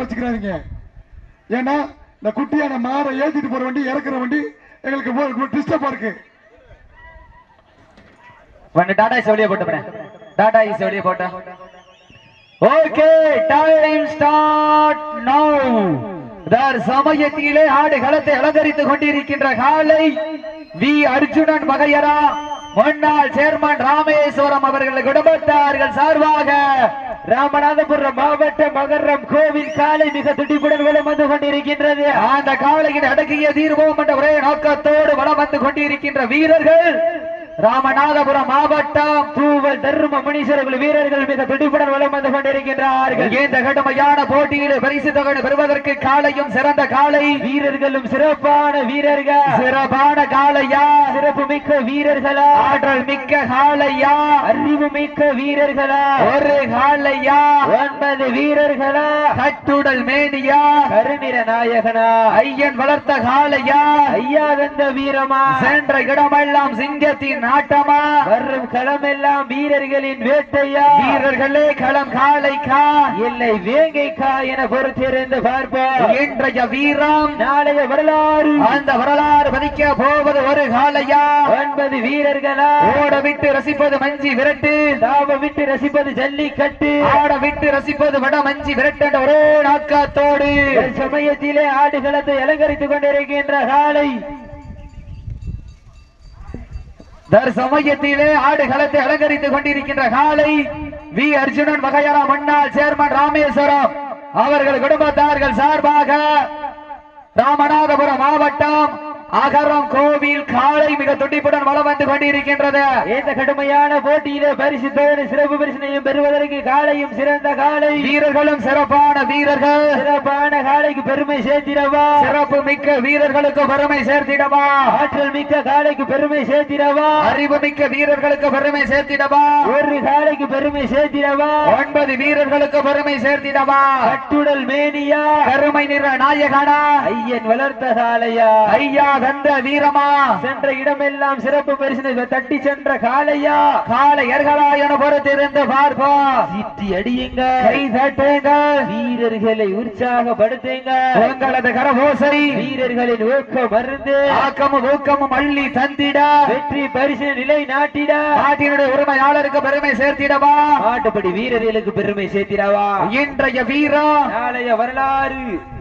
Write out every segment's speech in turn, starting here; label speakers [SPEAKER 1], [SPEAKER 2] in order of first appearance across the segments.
[SPEAKER 1] வச்சுக்கிறாதீங்க. ஏன்னா இந்த குட்டியான மாடை ஏத்திட்டு போற வண்டி இறக்குற வண்டி எங்களுக்கு டிஸ்டர்பா இருக்கு.
[SPEAKER 2] டாடா இஸ் வெளியே போட்டு டாடா இஸ் வெளியே போட்ட. ஓகே டைம் ஸ்டார்ட் நவ் சமயத்திலே ஆடு களத்தை அலங்கரித்துக் கொண்டிருக்கின்ற காலை வி. அர்ஜுனன் மகையரா முன்னாள் சேர்மன் ராமேஸ்வரம் அவர்கள் குடும்பத்தார்கள் சார்பாக ராமநாதபுரம் மாவட்ட மகரம் கோவில் காலை மிக துடிப்புடன் வலம் வந்து கொண்டிருக்கின்றது. அந்த காவலையின் அடக்கிய தீர்வோம் என்ற ஒரே நோக்கத்தோடு வலம் வந்து கொண்டிருக்கின்ற வீரர்கள் ராமநாதபுரம் மாவட்டம் தூவல் தர்ம முனீஸ்வரர்கள் வீரர்கள் மிக துடிப்புடன் வலம் வந்து கொண்டிருக்கின்றார்கள். இந்த கடுமையான போட்டியில் பரிசு தொகை பெறுவதற்கு காலையும் சிறந்த காலை. வீரர்களும் சிறப்பான வீரர்கள். சிறப்பான காலையா? சிறப்பு மிக்க வீரர்களா? ஆற்றல் மிக்க காலையா? அறிவு மிக்க வீரர்களா? ஒரு காலையா? ஒன்பது வீரர்களா? கட்டுடல் மேனியா? கருநிற நாயகனா? ஐயன் வளர்த்த காலையா? ஐயா வெந்த வீரமா? சென்ற இடமெல்லாம் சிங்கத்தின் நாட்டமா? வரும் களமெல்லாம் வீரர்களின் வேட்டையா? வீரர்களே களம் காளைக்கா இல்லை வேங்கைக்கா என பொறுத்திருந்து பார்ப்போம். இன்றைய வீரம் நாளைய வரலாறு. அந்த வரலாறு பதிக்க போவது ஒரு காளையா ஒன்பது வீரர்களா? ஓட விட்டு ரசிப்பது மஞ்சி விரட்டு. தாவ விட்டு ரசிப்பது ஜல்லிக்கட்டு. ஆட விட்டு ரசிப்பது வட மஞ்சி விரட்டு ஒரே நாக்கத்தோடு சமயத்திலே ஆடுகளத்தை அலங்கரித்துக் கொண்டிருக்கின்ற காளை தற்சமயத்திலே ஆடுகளத்தை அலங்கரித்துக் கொண்டிருக்கின்ற காலை வி. அர்ஜுனன் வகையரா முன்னாள் சேர்மன் ராமேஸ்வரம். அவர்கள் குடும்பத்தார்கள் சார்பாக ராமநாதபுரம் மாவட்டம் அகரம் கோவில் காலை மிக துடிப்புடன் வளம் வந்து கொண்டிருக்கின்றது. இந்த கடுமையான போட்டியிலே பரிசு சிறப்பு பரிசனையும் பெறுவதற்கு காலையும் சிறந்த காலை. வீரர்களும் சிறப்பான வீரர்கள். சிறப்பான காலைக்கு பெருமை சேர்த்திடவா? சிறப்பு மிக்க வீரர்களுக்கு பெருமை சேர்த்திடவா? ஆற்றல் மிக்க காலைக்கு பெருமை சேர்த்திடவா? அறிவு மிக்க வீரர்களுக்கு பெருமை சேர்த்திடவா? ஒரு காலைக்கு பெருமை சேர்த்திடவா? ஒன்பது வீரர்களுக்கு பெருமை சேர்த்திடவா? கட்டுடல் மேனியா? கருமை நிற நாயகனா? ஐயன் வளர்த்த காளையா? ஐயா வந்த வீரமா? சென்ற இடமெல்லாம் சிறப்பு பரிசினை தட்டி சென்ற காளையா. காளையர்களா என பொறுத்திருந்து பார்ப்பா சிட்டி அடியுங்க. கை தட்டுங்க. வீரர்களை உற்சாகப்படுத்துங்க. உங்களது கரபோசை வீரர்களின் ஊக்கம் மருந்து ஆக்கமும் ஊக்கமும் அள்ளி தந்திட. வெற்றி பரிசு நிலை நாட்டிட. நாட்டினுடைய உரிமையாளருக்கு பெருமை சேர்த்திடவா. நாட்டுப்படி வீரர்களுக்கு பெருமை சேர்த்திடவா. இன்றைய வீரம். நாளைய வரலாறு.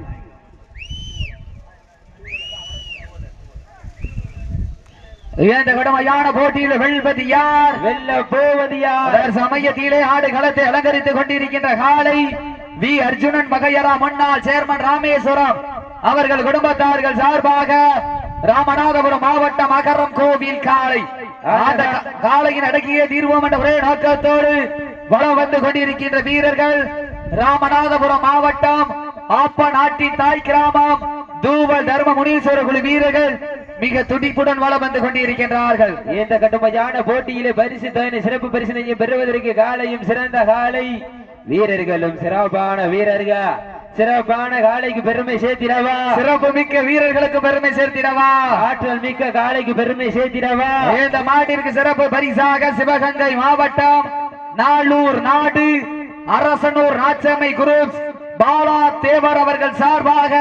[SPEAKER 2] இந்த கடுமையான போட்டியில் வெல்வது யார்? வெல்ல போவது யார்? சமயத்திலே ஆடு களத்தை அலங்கரித்துக் கொண்டிருக்கின்ற காலை வி. அர்ஜுனன் மகையரா முன்னாள் சேர்மன் ராமேஸ்வரம். அவர்கள் குடும்பத்தார்கள் சார்பாக ராமநாதபுரம் மாவட்டம் அகரம் கோவில் காலை. அந்த கா- காளையின் அடக்கிய தீர்வோம் என்ற ஒரே நோக்கத்தோடு வளம் வந்து கொண்டிருக்கின்ற வீரர்கள் ராமநாதபுரம் மாவட்டம் ஆப்ப நாட்டின் தாய் கிராமம் தூவல் தர்ம முனீஸ்வர குழு வீரர்கள் மிக துடிப்புடன் வளம் வந்து கொண்டிருக்கின்றார்கள். இந்த கடுமையான போட்டியிலே பரிசு தொகை சிறப்பு பரிசனையும் பெறுவதற்கு காலையும் சிறந்த காலை. வீரர்களும் சிறப்பான வீரர்கள். சிறப்பான காலைக்கு பெருமை சேர்த்திடவா? சிறப்பு மிக்க வீரர்களுக்கு பெருமை சேர்த்திடவா? ஆற்றல் மிக்க காலைக்கு பெருமை சேர்த்திடவா? இந்த மாட்டிற்கு சிறப்பு பரிசாக சிவகங்கை மாவட்டம் நாளூர் நாடு அரசனூர் நாச்சமை குரூப் பாலா தேவர் அவர்கள் சார்பாக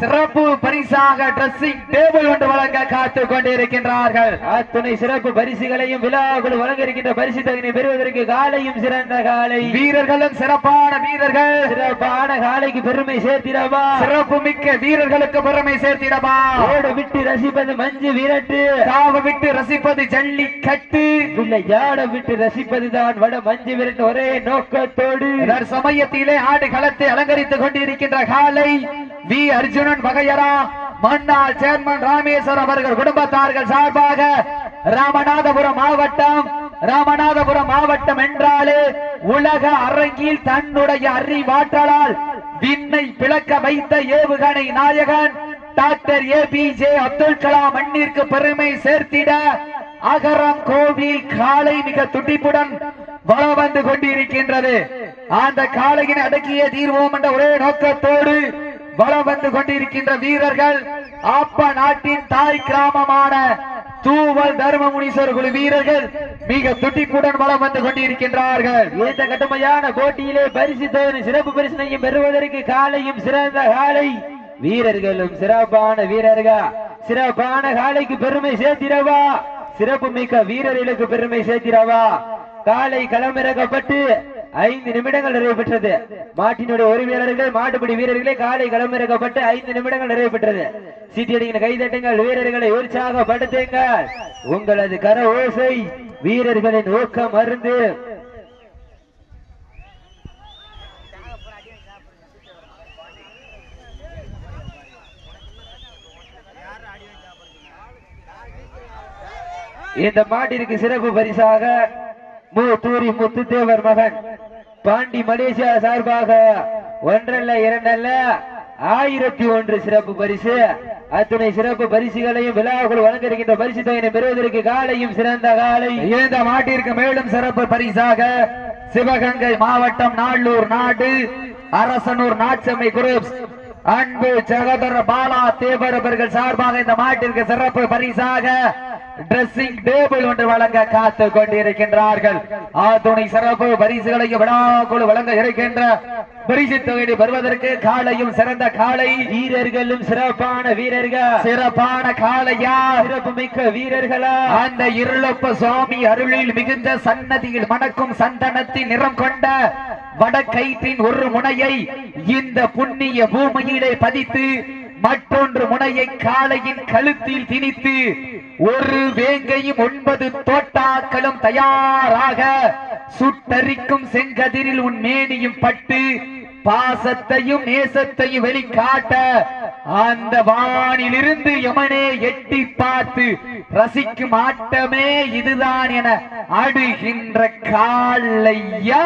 [SPEAKER 2] சிறப்பு பரிசாக டிரெஸ்ஸிங் டேபிள் ஒன்று வழங்க காத்துக் கொண்டிருக்கின்றார்கள். அத்துணை சிறப்பு பரிசுகளையும் விழாக்குழு வழங்க இருக்கின்ற பரிசு தகுதி பெறுவதற்கு காலையும் சிறந்த காலை. வீரர்களும் சிறப்பான வீரர்கள். சிறப்பான காலைக்கு பெருமை சேர்த்திடவா? சிறப்பு மிக்க வீரர்களுக்கு பெருமை சேர்த்திடவா? ஓட விட்டு ரசிப்பது மஞ்சு விரட்டு. தாவ விட்டு ரசிப்பது ஜல்லிக்கட்டு. ஜாட விட்டு ரசிப்பதுதான் வட மஞ்சு விரட்டு ஒரே நோக்கத்தோடு. சமயத்திலே ஆடு களத்தை அலங்கரித்துக் கொண்டிருக்கின்ற காலை வி அர்ஜுனன் வகையரா மன்னால் சேர்மன் ராமேஸ்வர் அவர்கள் குடும்பத்தார்கள் சார்பாக ராமநாதபுரம் மாவட்டம் ராமநாதபுரம் மாவட்டம் என்றாலே உலக அரங்கில் தன்னுடைய அறிவாற்றலால் விண்ணை பிளக்க வைத்த ஏவுகணை நாயகன் doctor A P J Abdul Kalam மண்ணிற்கு பெருமை சேர்த்திட அகரம் கோவில் காலை மிக துடிப்புடன் வள வந்து கொண்டிருக்கின்றது. அந்த காளையின் அடக்கிய தீர்வோம் என்ற ஒரே நோக்கத்தோடு வளம் வந்து கொண்டிருக்கின்ற வீரர்கள் அப்ப நாட்டின் தாய் கிராமமான தூவல் தர்மமுனீஸ்வர் குழு வீரர்கள் மிக துட்டிப்புடன் வளம் வந்து கொண்டிருக்கின்றார்கள்.
[SPEAKER 3] இந்த கட்டுமையான போட்டியிலே பரிசு தொகை சிறப்பு பரிசனையும் பெறுவதற்கு காலையும் சிறந்த காலை. வீரர்களும் சிறப்பான வீரர்கள்? சிறப்பான காலைக்கு பெருமை சேர்த்திரவா சிறப்பு மிக்க வீரர்களுக்கு பெருமை சேர்த்திரவா காலை களமிறக்கப்பட்டு ஐந்து நிமிடங்கள் நிறைவு பெற்றது. மாட்டினுடைய உரிமையாளர்கள் மாட்டுப்படி வீரர்களே காலை களமிறக்கப்பட்டு ஐந்து நிமிடங்கள் நிறைவு பெற்றது. சீட்டியடிக்கிற கைதட்டுங்கள் வீரர்களை உற்சாகப்படுத்துங்கள். உங்களது கர ஓசை வீரர்களின் ஊக்கம் மருந்து இந்த மாட்டிற்கு சிறப்பு பரிசாக மு. தூரி முத்துத்தேவர் மகன் பாண்டி மலேசியா சார்பாக ஒன்றல்ல இரண்டல்ல ஆயிரத்தி ஒன்று சிறப்பு பரிசு. அத்துணை சிறப்பு பரிசுகளையும் விழாக்குள் வழங்கிருக்கின்ற பரிசு தொகையினை பெறுவதற்கு காலையும் சிறந்த காலை.
[SPEAKER 2] இந்த மாட்டிற்கு மேலும் சிறப்பு பரிசாக சிவகங்கை மாவட்டம் நாளூர் நாடு அரசனூர் நாட்சமை குரூப்ஸ். அன்பு சகோதர பாலா தேவர் அவர்கள் சார்பாக இந்த மாட்டிற்கு சிறப்பு பரிசாக ட்ரெஸ்ஸிங் டேபிள் ஒன்று வழங்க காத்து கொண்டிருக்கின்றார்கள் ஆத்துணை சிறப்பு பரிசுகளையும் விழாக்குழு வழங்க இருக்கின்ற பரிசு தொகையை பெறுவதற்கு காலையும் சிறந்த காலை.
[SPEAKER 3] வீரர்களும் சிறப்பான வீரர்கள்.
[SPEAKER 2] சிறப்பான காலையா
[SPEAKER 3] சிறப்பு மிக்க வீரர்களா?
[SPEAKER 2] அந்த இருளப்ப சுவாமி அருளில் மிகுந்த சன்னதியில் மணக்கும் சந்தனத்தின் நிறம் கொண்ட வடக்கயிற்றின் ஒரு முனையை இந்த புண்ணிய பூமியிலே பதித்து மற்றொன்று முனையை காளையின் கழுத்தில் திணித்து ஒரு வேங்கையும் ஒன்பது தோட்டாக்களும் தயாராக சுட்டரிக்கும் செங்கதிரில் உன் மேனியும் பட்டு பாசத்தையும் நேசத்தையும் வெளிக்காட்ட அந்த வானிலிருந்து யமனே எட்டி பார்த்து ரசிக்கும் ஆட்டமே இதுதான் என அடுகின்ற காளையா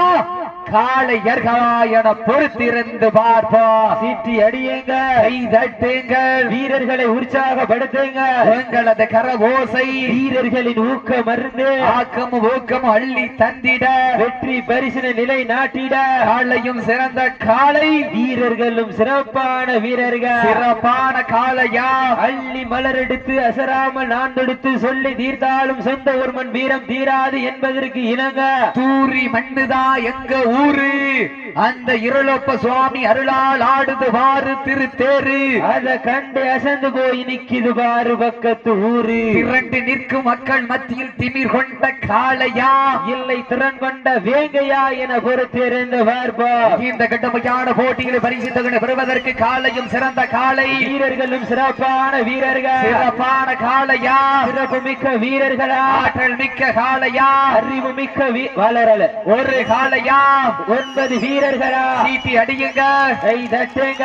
[SPEAKER 2] காளையர்களா என பொறுத்திருந்து பார்ப்பா
[SPEAKER 3] சீட்டி அடியுங்க.
[SPEAKER 2] கை தட்டுங்கள்
[SPEAKER 3] வீரர்களை உற்சாகப்படுத்துங்க.
[SPEAKER 2] உங்களது கரவோசை
[SPEAKER 3] வீரர்களின் ஊக்க மருந்து
[SPEAKER 2] ஆக்கமும் ஊக்கமும் அள்ளி தந்திட.
[SPEAKER 3] வெற்றி பரிசின நிலை நாட்டிட.
[SPEAKER 2] காளையும் சிறந்த காளை.
[SPEAKER 3] வீரர்களும் சிறப்பான வீரர்கள்.
[SPEAKER 2] சிறப்பான காளையா.
[SPEAKER 3] அள்ளி மலர் எடுத்து அசராமல் நான் தொடுத்து சொல்லி தீர்த்தாலும் சொந்த ஒருவன் வீரம் தீராது என்பதற்கு இணங்க.
[SPEAKER 2] தூரி மண்ணுதா எங்க ஊரு पूरी அந்த இருளப்ப சுவாமி அருளால் ஆடுது வாரு திருத்தேரு
[SPEAKER 3] அத கண்டு அசந்து போய் நிக்குது பாரு பக்கத்து ஊரு.
[SPEAKER 2] திரண்டு நிற்கும் மக்கள் மத்தியில் திமிர் கொண்ட காளையா?
[SPEAKER 3] இல்லை திறன் கொண்ட வேங்கையா என பொறுத்திருந்து பார்ப்பா
[SPEAKER 2] இந்த கட்டமையான போட்டிகளை பரிசு தொகை பெறுவதற்கு காளையும் சிறந்த காளை.
[SPEAKER 3] வீரர்களும் சிறப்பான வீரர்கள்.
[SPEAKER 2] சிறப்பான காளையா?
[SPEAKER 3] சிறப்பு மிக்க வீரர்களா?
[SPEAKER 2] ஆற்றல் மிக்க காளையா?
[SPEAKER 3] அறிவு மிக்க வளரல.
[SPEAKER 2] ஒரு காளையா?
[SPEAKER 3] ஒன்பது வீரர்களா?
[SPEAKER 2] சீட்டி அடியுங்க.
[SPEAKER 3] கை தட்டுங்க.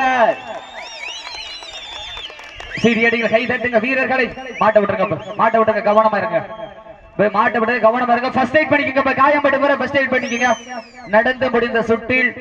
[SPEAKER 2] அடிங்க கை தட்டுங்க வீரர்களை. மாட்ட விட்டுருங்க. மாட்ட விட்டுருங்க கவனமா இருங்க. மாட்ட விட்டு கவனமா இருங்க. ஃபர்ஸ்ட் எய்ட் பண்ணிக்கங்க காயம் பட்டு ஃபர்ஸ்ட் எய்ட் பண்ணிக்கங்க. நடந்து முடிந்த சுற்றில்